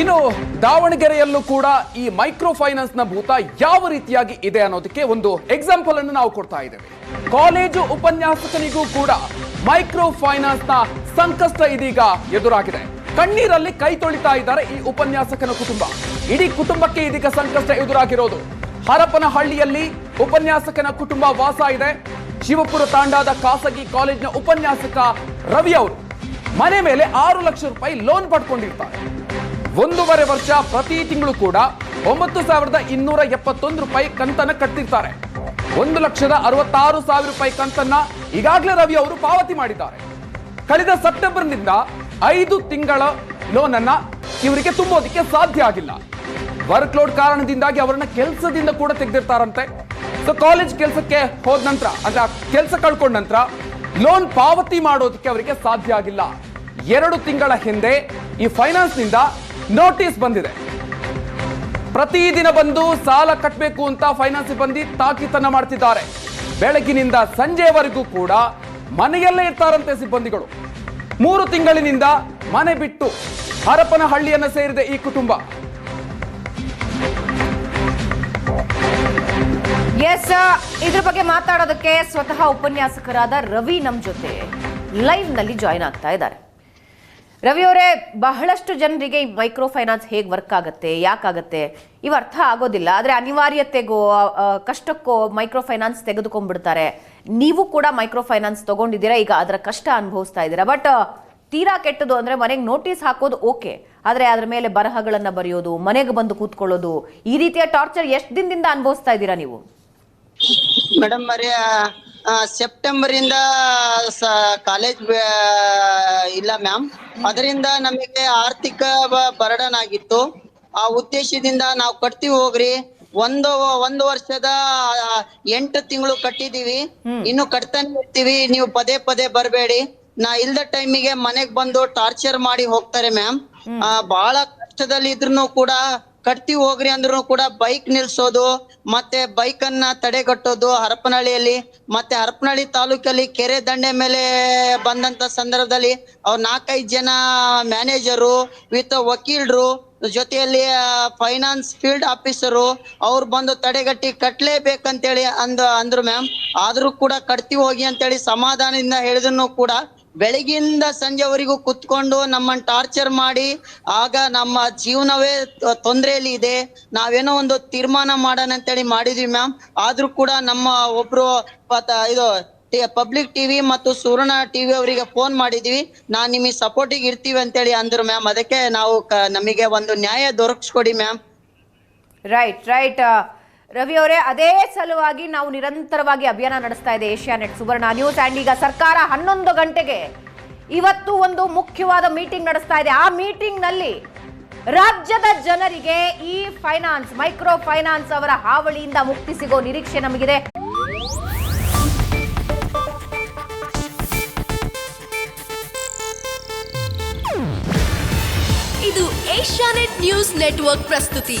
ಇನ್ನು ದಾವಣಗೆರೆಯಲ್ಲೂ ಕೂಡ ಈ ಮೈಕ್ರೋ ಫೈನಾನ್ಸ್ನ ಭೂತ ಯಾವ ರೀತಿಯಾಗಿ ಇದೆ ಅನ್ನೋದಕ್ಕೆ ಒಂದು ಎಕ್ಸಾಂಪಲ್ ಅನ್ನು ನಾವು ಕೊಡ್ತಾ ಇದ್ದೇವೆ. ಕಾಲೇಜು ಉಪನ್ಯಾಸಕನಿಗೂ ಕೂಡ ಮೈಕ್ರೋ ಫೈನಾನ್ಸ್ನ ಸಂಕಷ್ಟ ಇದೀಗ ಎದುರಾಗಿದೆ. ಕಣ್ಣೀರಲ್ಲಿ ಕೈ ತೊಳಿತಾ ಇದ್ದಾರೆ ಈ ಉಪನ್ಯಾಸಕನ ಕುಟುಂಬ. ಇಡೀ ಕುಟುಂಬಕ್ಕೆ ಇದೀಗ ಸಂಕಷ್ಟ ಎದುರಾಗಿರೋದು. ಹರಪನಹಳ್ಳಿಯಲ್ಲಿ ಉಪನ್ಯಾಸಕನ ಕುಟುಂಬ ವಾಸ ಇದೆ. ಶಿವಪುರ ತಾಂಡಾದ ಖಾಸಗಿ ಕಾಲೇಜಿನ ಉಪನ್ಯಾಸಕ ರವಿ ಅವರು ಮನೆ ಮೇಲೆ ಆರು ಲಕ್ಷ ರೂಪಾಯಿ ಲೋನ್ ಪಡ್ಕೊಂಡಿರ್ತಾರೆ. ಒಂದೂವರೆ ವರ್ಷ ಪ್ರತಿ ತಿಂಗಳು ಕೂಡ ಒಂಬತ್ತು ಸಾವಿರದ ಇನ್ನೂರ ಎಪ್ಪತ್ತೊಂದು ರೂಪಾಯಿ ಕಂತನ್ನ ಕಟ್ಟಿರ್ತಾರೆ ಒಂದು ಲಕ್ಷದ ಅರವತ್ತಾರು ಸಾವಿರ ರೂಪಾಯಿ ಕಂತನ್ನ ಈಗಾಗಲೇ ರವಿ ಅವರು ಪಾವತಿ ಮಾಡಿದ್ದಾರೆ. ಕಳೆದ ಸೆಪ್ಟೆಂಬರ್ನಿಂದ ಐದು ತಿಂಗಳ ಲೋನ್ ಅನ್ನ ಇವರಿಗೆ ತುಂಬೋದಕ್ಕೆ ಸಾಧ್ಯ ಆಗಿಲ್ಲ. ವರ್ಕ್ ಲೋಡ್ ಕಾರಣದಿಂದಾಗಿ ಅವರನ್ನ ಕೆಲಸದಿಂದ ಕೂಡ ತೆಗೆದಿರ್ತಾರಂತೆ. ಸೊ ಕಾಲೇಜ್ ಕೆಲಸಕ್ಕೆ ಹೋದ ನಂತರ, ಅಂದ್ರೆ ಕೆಲಸ ಕಳ್ಕೊಂಡ ನಂತರ ಲೋನ್ ಪಾವತಿ ಮಾಡೋದಕ್ಕೆ ಅವರಿಗೆ ಸಾಧ್ಯ ಆಗಿಲ್ಲ. ಎರಡು ತಿಂಗಳ ಹಿಂದೆ ಈ ಫೈನಾನ್ಸ್ನಿಂದ ನೋಟಿಸ್ ಬಂದಿದೆ. ಪ್ರತಿದಿನ ಬಂದು ಸಾಲ ಕಟ್ಟಬೇಕು ಅಂತ ಫೈನಾನ್ಸ್ ಸಿಬ್ಬಂದಿ ತಾಕೀತನ್ನ ಮಾಡ್ತಿದ್ದಾರೆ. ಬೆಳಗಿನಿಂದ ಸಂಜೆವರೆಗೂ ಕೂಡ ಮನೆಯಲ್ಲೇ ಇರ್ತಾರಂತೆ ಸಿಬ್ಬಂದಿಗಳು. ಮೂರು ತಿಂಗಳಿನಿಂದ ಮನೆ ಬಿಟ್ಟು ಹರಪನಹಳ್ಳಿಯನ್ನು ಸೇರಿದೆ ಈ ಕುಟುಂಬ. ಎಸ್ ಇದ್ರ ಬಗ್ಗೆ ಮಾತಾಡೋದಕ್ಕೆ ಸ್ವತಃ ಉಪನ್ಯಾಸಕರಾದ ರವಿ ನಮ್ ಜೊತೆ. ಲೈವ್ನಲ್ಲಿ ಜಾಯಿನ್ ಆಗ್ತಾ ಇದ್ದಾರೆ. ರವಿ ಅವರೇ, ಬಹಳಷ್ಟು ಜನರಿಗೆ ಈ ಮೈಕ್ರೋ ಫೈನಾನ್ಸ್ ಹೇಗೆ ವರ್ಕ್ ಆಗುತ್ತೆ, ಯಾಕಾಗತ್ತೆ? ಇವ ಅರ್ಥ ಆಗೋದಿಲ್ಲ, ಆದ್ರೆ ಅನಿವಾರ್ಯತೆಗೋ ಕಷ್ಟಕ್ಕೋ ಮೈಕ್ರೋ ಫೈನಾನ್ಸ್ ತೆಗೆದುಕೊಂಡ್ಬಿಡ್ತಾರೆ. ನೀವು ಕೂಡ ಮೈಕ್ರೋ ಫೈನಾನ್ಸ್ ತಗೊಂಡಿದ್ದೀರಾ, ಈಗ ಅದರ ಕಷ್ಟ ಅನುಭವಿಸ್ತಾ ಇದ್ದೀರಾ. ಬಟ್, ತೀರಾ ಕೆಟ್ಟದು ಅಂದ್ರೆ ಮನೆಗೆ ನೋಟಿಸ್ ಹಾಕೋದು ಓಕೆ, ಆದ್ರೆ ಅದ್ರ ಮೇಲೆ ಬರಹಗಳನ್ನು ಬರೆಯೋದು, ಮನೆಗೆ ಬಂದು ಕೂತ್ಕೊಳ್ಳೋದು, ಈ ರೀತಿಯ ಟಾರ್ಚರ್ ಎಷ್ಟು ದಿನದಿಂದ ಅನುಭವಿಸ್ತಾ ಇದ್ದೀರಾ ನೀವು? ಮೇಡಮ್ ಸೆಪ್ಟೆಂಬರ್ ಇಂದ ಕಾಲೇಜ್ ಇಲ್ಲ ಮ್ಯಾಮ್ ಅದರಿಂದ ನಮಗೆ ಆರ್ಥಿಕ ಬರ್ಡನ್ ಆಗಿತ್ತು ಆ ಉದ್ದೇಶದಿಂದ ನಾವು ಕಟ್ತೀವಿ ಹೋಗ್ರಿ. ಒಂದು ಒಂದು ವರ್ಷದ ಎಂಟು ತಿಂಗಳು ಕಟ್ಟಿದೀವಿ. ಇನ್ನು ಕಟ್ತಾನೆ ಇರ್ತೀವಿ. ನೀವು ಪದೇ ಪದೇ ಬರಬೇಡಿ. ನಾ ಇಲ್ದ ಟೈಮಿಗೆ ಮನೆಗ್ ಬಂದು ಟಾರ್ಚರ್ ಮಾಡಿ ಹೋಗ್ತಾರೆ ಮ್ಯಾಮ್ ಬಹಳ ಕಷ್ಟದಲ್ಲಿ ಇದ್ರು ಕೂಡ ಕಟ್ತೀವಿ ಹೋಗ್ರಿ ಅಂದ್ರು ಕೂಡ ಬೈಕ್ ನಿಲ್ಸೋದು, ಮತ್ತೆ ಬೈಕ್ ಅನ್ನ ತಡೆಗಟ್ಟೋದು ಹರಪನಹಳ್ಳಿಯಲ್ಲಿ, ಮತ್ತೆ ಹರಪನಹಳ್ಳಿ ತಾಲೂಕಲ್ಲಿ ಕೆರೆ ದಂಡೆ ಮೇಲೆ ಬಂದಂತ ಸಂದರ್ಭದಲ್ಲಿ ಅವ್ರ ನಾಲ್ಕೈದು ಜನ ಮ್ಯಾನೇಜರು ವಿತ್ ವಕೀಲರು, ಜೊತೆಯಲ್ಲಿ ಫೈನಾನ್ಸ್ ಫೀಲ್ಡ್ ಆಫೀಸರು ಅವ್ರು ಬಂದು ತಡೆಗಟ್ಟಿ ಕಟ್ಲೇಬೇಕಂತೇಳಿ ಅಂದ, ಅಂದ್ರು ಮ್ಯಾಮ್ ಆದ್ರೂ ಕೂಡ ಕಟ್ತಿ ಹೋಗಿ ಅಂತೇಳಿ ಸಮಾಧಾನದಿಂದ ಹೇಳಿದ್ರು ಕೂಡ ಬೆಳಗಿಂದ ಸಂಜೆವರೆಗೂ ಕುತ್ಕೊಂಡು ನಮ್ಮನ್ನ ಟಾರ್ಚರ್ ಮಾಡಿ, ಆಗ ನಮ್ಮ ಜೀವನವೇ ತೊಂದರೆಯಲ್ಲಿ ಇದೆ. ನಾವೇನೋ ಒಂದು ತೀರ್ಮಾನ ಮಾಡೋಣ ಅಂತೇಳಿ ಮಾಡಿದ್ವಿ ಮ್ಯಾಮ್. ಆದ್ರೂ ಕೂಡ ನಮ್ಮ ಒಬ್ರು ಇದು ಪಬ್ಲಿಕ್ ಟಿವಿ ಮತ್ತು ಸುವರ್ಣ ಟಿವಿ ಅವರಿಗೆ ಫೋನ್ ಮಾಡಿದ್ವಿ. ನಾ ನಿಮಗೆ ಸಪೋರ್ಟಿಗೆ ಇರ್ತೀವಿ ಅಂತೇಳಿ ಅಂದ್ರು ಮ್ಯಾಮ್. ಅದಕ್ಕೆ ನಾವು ನಮಗೆ ಒಂದು ನ್ಯಾಯ ದೊರಕಿಸ್ಕೊಡಿ ಮ್ಯಾಮ್. ರೈಟ್ ರೈಟ್ ರವಿ ಅವರೇ, ಅದೇ ಸಲುವಾಗಿ ನಾವು ನಿರಂತರವಾಗಿ ಅಭಿಯಾನ ನಡೆಸ್ತಾ ಇದೆ Asia net Suvarna news. And ಈಗ ಸರ್ಕಾರ ಹನ್ನೊಂದು ಗಂಟೆಗೆ ಇವತ್ತು ಒಂದು ಮುಖ್ಯವಾದ ಮೀಟಿಂಗ್ ನಡೆಸ್ತಾ ಇದೆ. ಆ ಮೀಟಿಂಗ್ನಲ್ಲಿ ರಾಜ್ಯದ ಜನರಿಗೆ ಈ ಫೈನಾನ್ಸ್, ಮೈಕ್ರೋ ಫೈನಾನ್ಸ್ ಅವರ ಹಾವಳಿಯಿಂದ ಮುಕ್ತಿ ಸಿಗೋ ನಿರೀಕ್ಷೆ ನಮಗಿದೆ. ಇದು ಏಷ್ಯಾನೆಟ್ ನ್ಯೂಸ್ ನೆಟ್ವರ್ಕ್ ಪ್ರಸ್ತುತಿ.